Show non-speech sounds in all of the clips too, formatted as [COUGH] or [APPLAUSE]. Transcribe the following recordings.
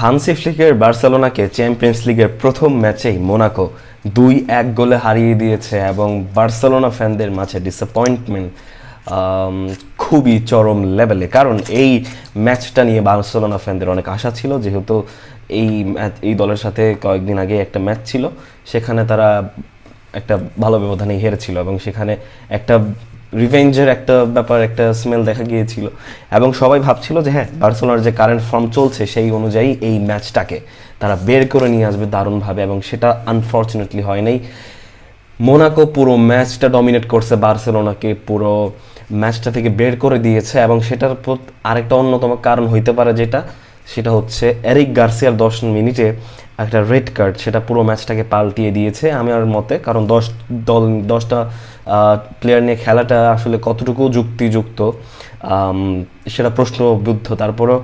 Hansi ফ্লিকের বার্সেলোনাকে champions লিগের প্রথম ম্যাচেই মোনাকো দুই এক গোলে হারিয়ে দিয়েছে এবং বার্সেলোনা ফ্যানদের মাঝে ডিসঅ্যাপয়েন্টমেন্ট খুবই চরম লেভেলে কারণ এই ম্যাচটা নিয়ে বার্সেলোনা ফ্যানদের অনেক আশা ছিল, যেহেতু এই এই দলের সাথে কয়েকদিন আগে একটা ম্যাচ ছিল, সেখানে তারা একটা ভালো ব্যবধানে হেরেছিল এবং সেখানে একটা রিভেঞ্জের একটা ব্যাপার, একটা স্মেল দেখা গিয়েছিল। এবং সবাই ভাবছিল যে হ্যাঁ বার্সেলোনার যে কারেন্ট ফর্ম চলছে, সেই অনুযায়ী এই ম্যাচটাকে তারা বের করে নিয়ে আসবে দারুণভাবে এবং সেটা আনফর্চুনেটলি হয় নাই। মোনাকো পুরো ম্যাচটা ডমিনেট করছে বার্সেলোনাকে পুরো ম্যাচটা থেকে বের করে দিয়েছে এবং সেটার আরেকটা অন্যতম কারণ হইতে পারে যেটা, সেটা হচ্ছে এরিক গার্সিয়ার দশ মিনিটে একটা রেড কার্ড সেটা পুরো ম্যাচটাকে পাল্টিয়ে দিয়েছে আমার মতে। কারণ দশ দল, দশটা প্লেয়ার নিয়ে খেলাটা আসলে কতটুকু যুক্তিযুক্ত সেটা প্রশ্নবুদ্ধ। তারপরও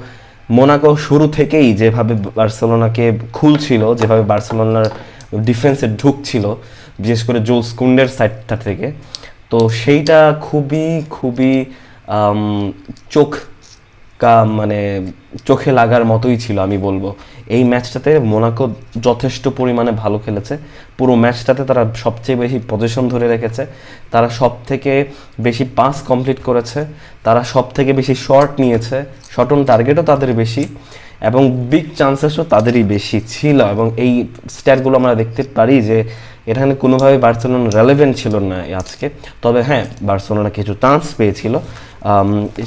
মোনাকো শুরু থেকেই যেভাবে বার্সেলোনাকে খুলছিল, যেভাবে বার্সেলোনার ডিফেন্সে ঢুকছিল, বিশেষ করে জোলস কুন্ডের সাইডটা থেকে, তো সেইটা খুবই খুবই চোখ মানে চোখে লাগার মতোই ছিল, আমি বলব। এই ম্যাচটাতে মোনাকো যথেষ্ট পরিমাণে ভালো খেলেছে। পুরো ম্যাচটাতে তারা সবচেয়ে বেশি পজিশন ধরে রেখেছে। তারা সব থেকে বেশি পাস কমপ্লিট করেছে। তারা সব থেকে বেশি শর্ট নিয়েছে। শর্ট অন টার্গেটও তাদের বেশি এবং বিগ চান্সেসও তাদেরই বেশি ছিল। এবং এই স্ট্যাটগুলো আমরা দেখতে পারি যে এখানে কোনোভাবে বার্সেলোনা রেলেভেন্ট ছিল না আজকে। তবে হ্যাঁ বার্সেলোনা কিছু চান্স পেয়েছিল।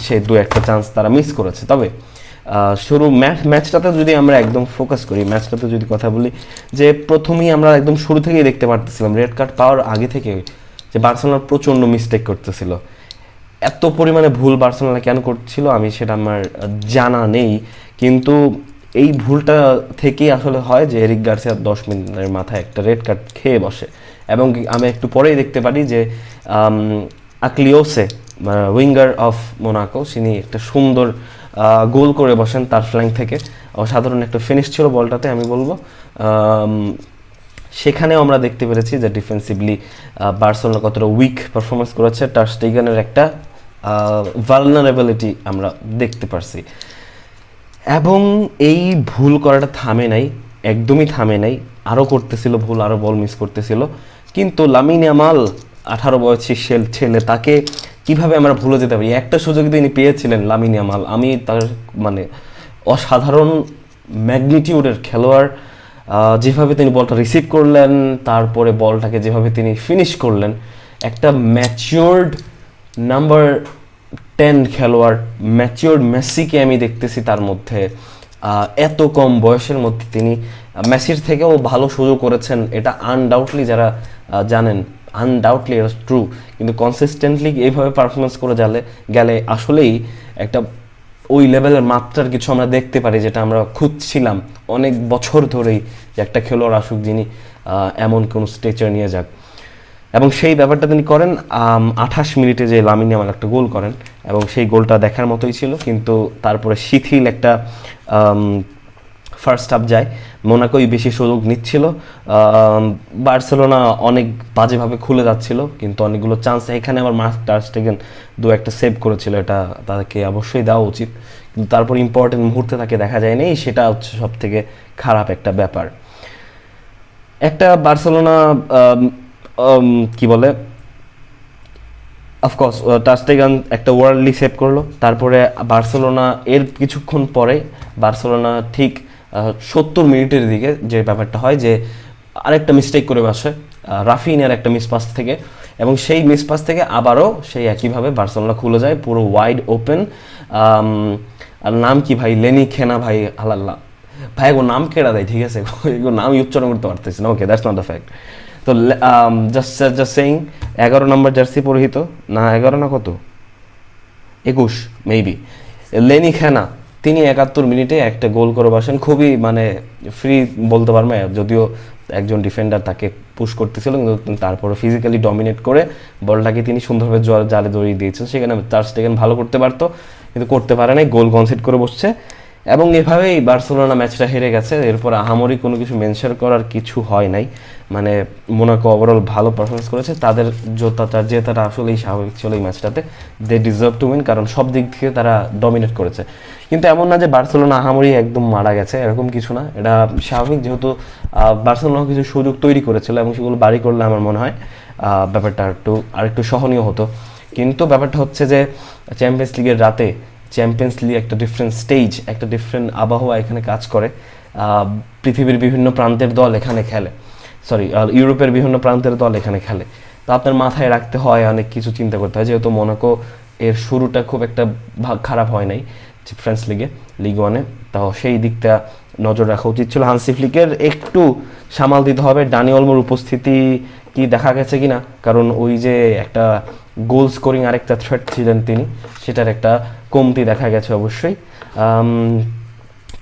সে দু একটা চান্স তারা মিস করেছে। তবে শুরু ম্যাচ ম্যাচটাতে যদি আমরা একদম ফোকাস করি, ম্যাচটাতে যদি কথা বলি যে প্রথমেই আমরা একদম শুরু থেকেই দেখতে পারতেছিলাম রেড কার্ড পাওয়ার আগে থেকে যে বার্সেলোনা প্রচণ্ড মিস্টেক করতেছিল। এত পরিমাণে ভুল বার্সেলোনা কেন করছিল আমি সেটা আমার জানা নেই। কিন্তু এই ভুলটা থেকেই আসলে হয় যে এরিক গার্সিয়া দশ মিনিটের মাথায় একটা রেড কার্ড খেয়ে বসে। এবং আমি একটু পরেই দেখতে পারি যে আকলিওসে উইঙ্গার অফ মোনাকো তিনি একটা সুন্দর গোল করে বসেন তার ফ্ল্যাঙ্ক থেকে। অসাধারণ একটা ফিনিশ ছিল বলটাতে, আমি বলব। সেখানেও আমরা দেখতে পেরেছি যে ডিফেন্সিভলি বার্সেলোনা কতটা উইক পারফরমেন্স করেছে। টার স্টেগানের একটা ভালনারেবিলিটি আমরা দেখতে পারছি। এবং এই ভুল করাটা থামে নাই, একদমই থামে নাই। আরও করতেছিল ভুল, আরও বল মিস করতেছিল। কিন্তু লামিন ইয়ামাল, আঠারো বয়সী ছেল ছেলে, তাকে কীভাবে আমরা ভুলে যেতে পারি? একটা সুযোগ তিনি পেয়েছিলেন লামিন ইয়ামাল। আমি তার মানে অসাধারণ ম্যাগনিটিউডের খেলোয়াড় যেভাবে তিনি বলটা রিসিভ করলেন, তারপরে বলটাকে যেভাবে তিনি ফিনিশ করলেন, একটা ম্যাচিওর্ড নাম্বার টেন খেলোয়াড় ম্যাচিওর্ড মেসিকে আমি দেখতেছি তার মধ্যে এত কম বয়সের মধ্যে তিনি মেসির থেকেও ভালো সুযোগ করেছেন, এটা আনডাউটলি যারা জানেন আনডাউটলি এটা ট্রু কিন্তু কনসিস্টেন্টলি এইভাবে পারফরমেন্স করে গেলে গেলে আসলেই একটা ওই লেভেলের মাত্রার কিছু আমরা দেখতে পারি যেটা আমরা খুঁজছিলাম অনেক বছর ধরেই যে একটা খেলোয়াড় আসুক যিনি এমন কোনো স্টেচার নিয়ে যাক। এবং সেই ব্যাপারটা তিনি করেন আঠাশ মিনিটে যে লামিনী আমার একটা গোল করেন এবং সেই গোলটা দেখার মতোই ছিল, কিন্তু তারপরে শিথিল একটা ফার্স্ট হাফ যায়। মোনাকোই বেশি সুযোগ নিচ্ছিল। বার্সেলোনা অনেক বাজেভাবে খুলে যাচ্ছিল, কিন্তু অনেকগুলো চান্স এখানে আবার মার্ক টার্স্টেগেন দু একটা সেভ করেছিল, এটা তাদেরকে অবশ্যই দেওয়া উচিত। কিন্তু তারপর ইম্পর্টেন্ট মুহূর্তে তাকে দেখা যায়নি, সেটা হচ্ছে সব থেকে খারাপ একটা ব্যাপার। একটা বার্সেলোনা কি বলে? অফকোর্স টাস্টেগান একটা ওয়ার্ল্ডলি সেভ করল। তারপরে বার্সেলোনা এর কিছুক্ষণ পরে বার্সেলোনা ঠিক সত্তর মিনিটের দিকে যে ব্যাপারটা হয় যে আরেকটা মিস্টেক করে বসে রাফিনের একটা মিসপাস থেকে। এবং সেই মিসপাস থেকে আবারও সেই একইভাবে বার্সেলোনা খুলে যায়, পুরো ওয়াইড ওপেন আর নাম কি ভাই? লেনি খেনা ভাই আল্লাহ ভাই ও নাম কেড়া দেয়? ঠিক আছে? [LAUGHS] এগুলো নাম উচ্চারণ করতে পারতেছি না। Okay that's not the fact তো জাস্ট জাস্ট সেইং এগারো নম্বর জার্সি পরিহিত, না, এগারো না কত? একুশ মেবি লেনি খেনা, তিনি একাত্তর মিনিটে একটা গোল করে বসেন, খুবই মানে ফ্রি বলতে পারবে, যদিও একজন ডিফেন্ডার তাকে পুশ করতেছিল, কিন্তু তারপরে ফিজিক্যালি ডমিনেট করে বলটাকে তিনি সুন্দরভাবে জল জালে দড়িয়ে দিয়েছেন, সেখানে চার্জ টেকেন ভালো করতে পারতো, কিন্তু করতে পারে নাই, গোল কনসিড করে বসছে। এবং এভাবেই বার্সেলোনা ম্যাচটা হেরে গেছে, এরপর আহামরি কোনো কিছু মেনশন করার কিছু হয় নাই। মানে মোনাকো ওভারঅল ভালো পারফরমেন্স করেছে। তাদের জোতাটা জেতাটা আসলেই স্বাভাবিক ছিল এই ম্যাচটাতে দে ডিজার্ভ টু উইন কারণ সব দিক থেকে তারা ডমিনেট করেছে। কিন্তু এমন না যে বার্সেলোনা আহামরি একদম মারা গেছে, এরকম কিছু না। এটা স্বাভাবিক যেহেতু বার্সেলোনা কিছু সুযোগ তৈরি করেছিল এবং সেগুলো বাড়ি করলে আমার মনে হয় ব্যাপারটা একটু আরেকটু সহনীয় হতো। কিন্তু ব্যাপারটা হচ্ছে যে চ্যাম্পিয়ন্স লিগের রাতে চ্যাম্পিয়ন্স লিগ একটা ডিফারেন্ট স্টেজ একটা ডিফারেন্ট আবহাওয়া এখানে কাজ করে। পৃথিবীর বিভিন্ন প্রান্তের দল এখানে খেলে। সরি ইউরোপের বিভিন্ন প্রান্তের দল এখানে খেলে। তো আপনার মাথায় রাখতে হয়, অনেক কিছু চিন্তা করতে হয়। যেহেতু মোনাকো এর শুরুটা খুব একটা ভা- খারাপ হয় নাই ফ্রেন্স লিগে লিগ ওয়ানে তাও সেই দিকটা নজর রাখা উচিত ছিল। হানসি ফ্লিকের একটু সামাল দিতে হবে। ডানি অলমোর উপস্থিতি কি দেখা গেছে কিনা? কারণ ওই যে একটা গোল স্কোরিং আরেকটা থ্রেট ছিলেন তিনি, সেটার একটা কমতি দেখা গেছে অবশ্যই।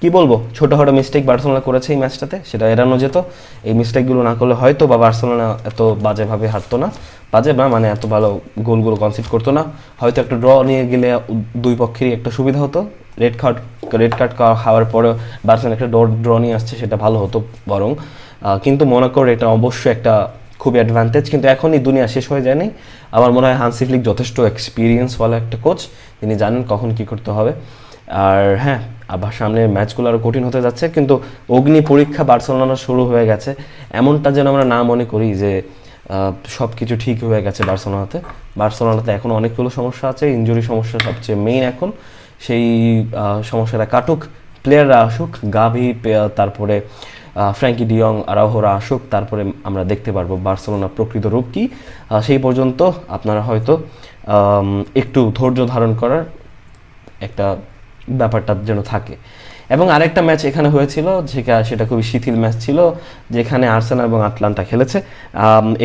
কি বলব? ছোটোখাটো মিস্টেক বার্সেলোনা করেছে এই ম্যাচটাতে সেটা এড়ানো যেত। এই মিস্টেকগুলো না করলে হয়তো বা বার্সেলোনা এত বাজেভাবে হারতো না। বাজে না মানে এত ভালো গোলগুলো কনসিড করতো না। হয়তো একটা ড্র নিয়ে গেলে দুই পক্ষেরই একটা সুবিধা হতো। রেড কার্ড রেড কার্ড খাওয়ার পরে বার্সেলোনা একটা ড্র ড্র নিয়ে আসছে, সেটা ভালো হতো বরং। কিন্তু মোনাকোর এটা অবশ্যই একটা খুবই অ্যাডভান্টেজ কিন্তু এখনই দুনিয়া শেষ হয়ে যায়নি। আমার মনে হয় হানসি ফ্লিক যথেষ্ট এক্সপিরিয়েন্সওয়ালা একটা কোচ তিনি জানেন কখন কি করতে হবে। আর হ্যাঁ আবার সামনে ম্যাচগুলো আরও কঠিন হতে যাচ্ছে, কিন্তু অগ্নি পরীক্ষা বার্সেলোনা শুরু হয়ে গেছে। এমনটা যেন আমরা না মনে করি যে সব কিছু ঠিক হয়ে গেছে বার্সেলোনাতে। বার্সেলোনাতে এখন অনেকগুলো সমস্যা আছে, ইনজুরি সমস্যা সবচেয়ে মেইন এখন। সেই সমস্যাটা কাটুক প্লেয়াররা আসুক, গাভি তারপরে ফ্র্যাঙ্কি ডিয়ং আরাহোরা আসুক, তারপরে আমরা দেখতে পারব বার্সেলোনা প্রকৃত রূপ কি। সেই পর্যন্ত আপনারা হয়তো একটু ধৈর্য ধারণ করার একটা ব্যাপারটা যেন থাকে। এবং আরেকটা ম্যাচ এখানে হয়েছিল, যেটা সেটা খুবই শিথিল ম্যাচ ছিল, যেখানে আর্সেনাল এবং আটলান্টা খেলেছে।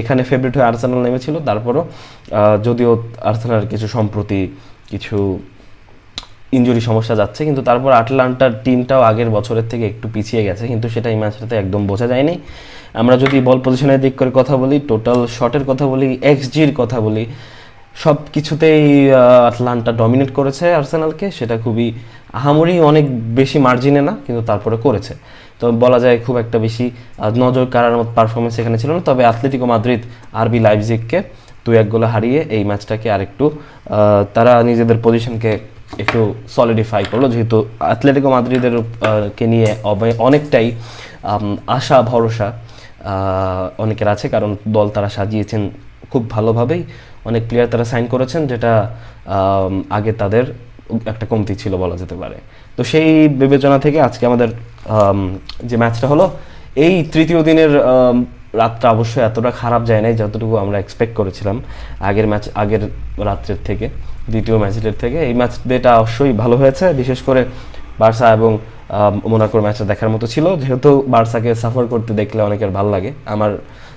এখানে ফেভারিট হয়ে আর্সেনাল নেমেছিল, তারপরও যদিও আর্সেনাল কিছু সম্প্রতি কিছু ইনজুরি সমস্যা যাচ্ছে, কিন্তু তারপর আটলান্টার টিমটাও আগের বছরের থেকে একটু পিছিয়ে গেছে, কিন্তু সেটা এই ম্যাচটাতে একদম বোঝা যায়নি। আমরা যদি বল পজিশনের দিক করে কথা বলি টোটাল শটের কথা বলি এক্সজির কথা বলি সব কিছুতেই আটলান্টা ডমিনেট করেছে আর্সেনালকে, সেটা খুবই আহামরি অনেক বেশি মার্জিনে না, কিন্তু তারপরে করেছে। তো বলা যায় খুব একটা বেশি নজর কাড়ার মতো পারফরমেন্স এখানে ছিল না। তবে আথলেটিকো মাদ্রিদ আরবি লাইভজিককে দুই এক গোলে হারিয়ে এই ম্যাচটাকে আরেকটু তারা নিজেদের পজিশনকে একটু সলিডিফাই করল। যেহেতু অ্যাথলেটিকো মাদ্রিদের কে নিয়ে অনেকটাই আশা, ভরসা অনেকের আছে। কারণ দল তারা সাজিয়েছেন খুব ভালোভাবেই অনেক প্লেয়ার তারা সাইন করেছেন, যেটা আগে তাদের একটা কমতি ছিল বলা যেতে পারে। তো সেই বিবেচনা থেকে আজকে আমাদের যে ম্যাচটা হলো, এই তৃতীয় দিনের রাতটা অবশ্যই এতটা খারাপ যায় নাই যতটুকু আমরা এক্সপেক্ট করেছিলাম আগের ম্যাচ আগের রাত্রের থেকে, দ্বিতীয় ম্যাচের থেকে। এই ম্যাচ ডেটা অবশ্যই ভালো হয়েছে, বিশেষ করে বার্সা এবং মোনাকোর ম্যাচটা দেখার মতো ছিল। যেহেতু বার্সাকে সাফার করতে দেখলে অনেকের ভালো লাগে। আমার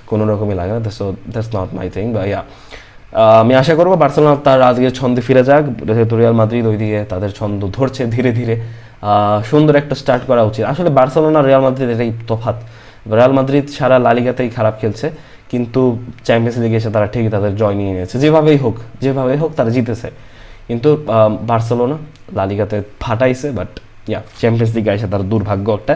কোনো রকমই লাগে না so that's not my thing বা ইয়া আমি আশা করব বার্সেলোনা তার আজকে ছন্দে ফিরে যাক যেহেতু রিয়াল মাদ্রিদ ওইদিকে তাদের ছন্দ ধরছে ধীরে ধীরে। আহ, সুন্দর একটা স্টার্ট করা উচিত। আসলে বার্সেলোনা রিয়াল মাদ্রিদ এটাই তফাৎ রিয়াল মাদ্রিদ সারা লালিগাতেই খারাপ খেলছে কিন্তু চ্যাম্পিয়ন্স লিগে এসে তারা ঠিকই তাদের জয় নিয়ে নিয়েছে। যেভাবেই হোক যেভাবেই হোক তারা জিতেছে। কিন্তু আহ, বার্সেলোনা লালিগাতে ফাটাইছে বাট ইয়া চ্যাম্পিয়ন্স লিগে এসে তার দুর্ভাগ্য একটা।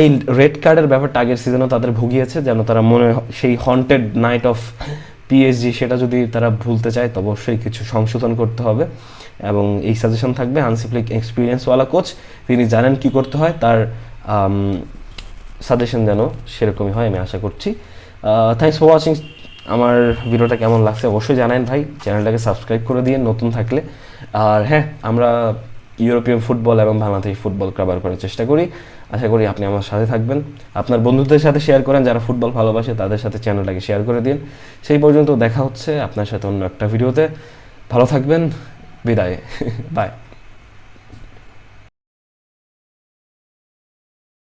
এই রেড কার্ডের ব্যাপারটা আগের সিজনেও তাদের ভুগিয়েছে, যেন তারা মনে সেই হন্টেড নাইট অফ পিএসজি সেটা যদি তারা ভুলতে চায়, তো অবশ্যই কিছু সংশোধন করতে হবে। এবং এই সাজেশন থাকবে হানসিফ্লিক এক্সপিরিয়েন্সওয়ালা কোচ তিনি জানেন কি করতে হয়, তার সাজেশন যেন সেরকমই হয়, আমি আশা করছি। থ্যাংকস ফর ওয়াচিং আমার ভিডিওটা কেমন লাগছে অবশ্যই জানান ভাই। চ্যানেলটাকে সাবস্ক্রাইব করে দিয়ে নতুন থাকলে। আর হ্যাঁ আমরা ইউরোপিয়ান ফুটবল এবং বাংলাদেশি ফুটবল কভার করার চেষ্টা করি। আশা করি আপনি আমার সাথে থাকবেন। আপনার বন্ধুদের সাথে শেয়ার করেন, যারা ফুটবল ভালোবাসে তাদের সাথে চ্যানেলটাকে শেয়ার করে দিন। সেই পর্যন্ত দেখা হচ্ছে আপনার সাথে অন্য একটা ভিডিওতে ভালো থাকবেন। বিদায়। [LAUGHS] বাই